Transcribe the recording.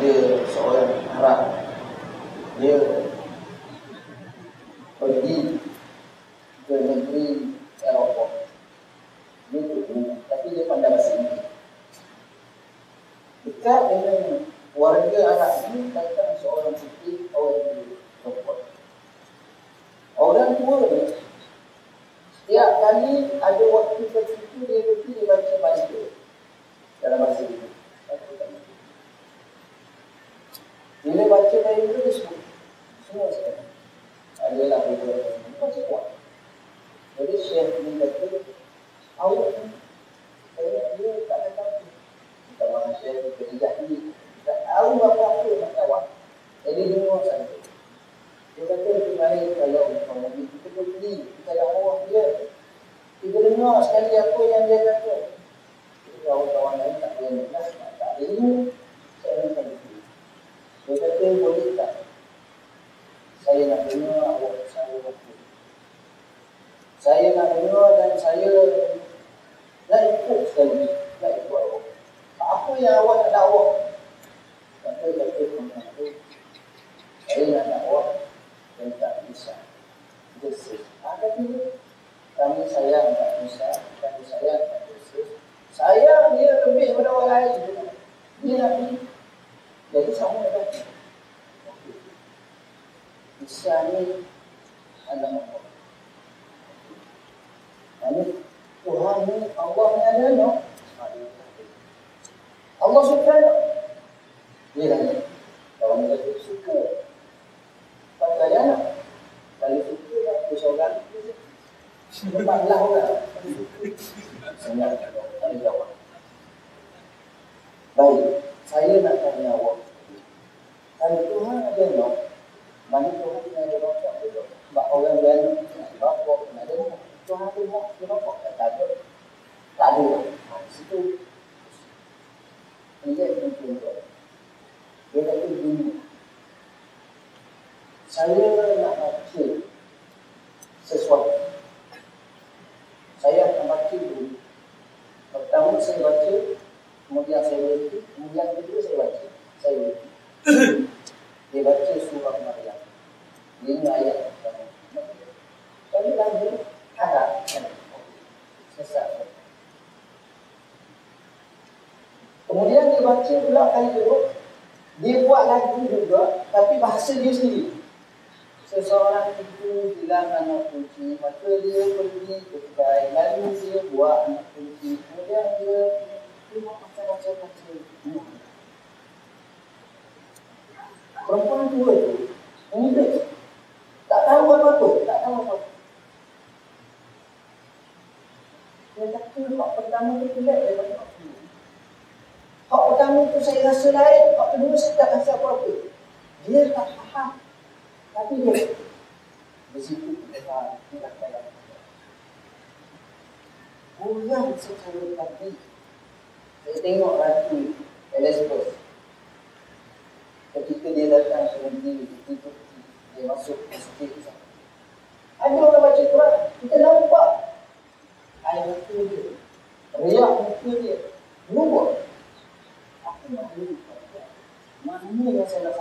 ada seorang Arab. Dia pergi ke negeri Eropah. Dia tu tapi dia pandai bahasa Inggeris dekat dengan warga Arab ni datang seorang putih orang Eropah orang tua ni setiap kali ada waktu tertentu dia pergi dia baca baca dalam bahasa Inggeris dari itu dia semua semua sekali adalah beberapa macam kuat jadi Syekh ni kata awak ni saya dia tak ada apa kita orang Syekh kerja ni tak tahu apa-apa nak jawab jadi dengar saja dia kata lebih baik kalau umpama kita pergi kita dakwah dia kita dengar sekali apa yang dia kata jadi kawan-kawan lain tak boleh nak tak ilmu saya minta dia kata boleh tak saya nak dengar awak saya waktu saya nak dan saya nak ikut sekali. Nak ikut awak. Apa yang awak nak dakwah kata kata saya nak dakwah dan tak bisa. Bersih. Ada tu kami sayang tak bisa. Kami sayang tak bersih. Sayang dia lebih daripada orang lain. Dia nak jadi sama dengan Adalah Allah. Ini Tuhan ni Allah ada no? Allah suka no? Dia tanya. Kalau mereka suka. Tak kaya no? Kalau suka tak bersorak. Cepatlah orang. Senang. Tak jawab. Baik. Saya nak tanya awak. Kalau Tuhan ada no? Mana Tuhan yang ada rokok itu? Sebab orang lain rokok, ada Tuhan ada rokok, rokok tak ada. Tak ada. Ha, situ. Dia itu contoh. Dia kata begini. Saya nak baca sesuatu. Saya akan baca dulu. Pertama saya baca, kemudian saya baca, kemudian kedua saya baca. Saya baca. Dia baca surah Maryam. Lima ayat. Tapi lagi ada. Sesat. Kemudian dia baca pula kali kedua. Dia buat lagi juga, tapi bahasa dia sendiri. Seseorang itu hilang anak kunci, maka dia pergi ke kedai, lalu dia buat anak kunci. Kemudian dia tengok macam-macam macam Perempuan tua tu, muda. Tak tahu apa-apa, tak tahu apa-apa. Dia kata, pertama tu hak kedua. Hak pertama tu saya rasa lain, hak kedua saya tak rasa apa-apa. Dia tak faham. Tapi dia, di situ dia faham, dia tak dalam. Orang secara tadi, saya tengok Ratu muros de los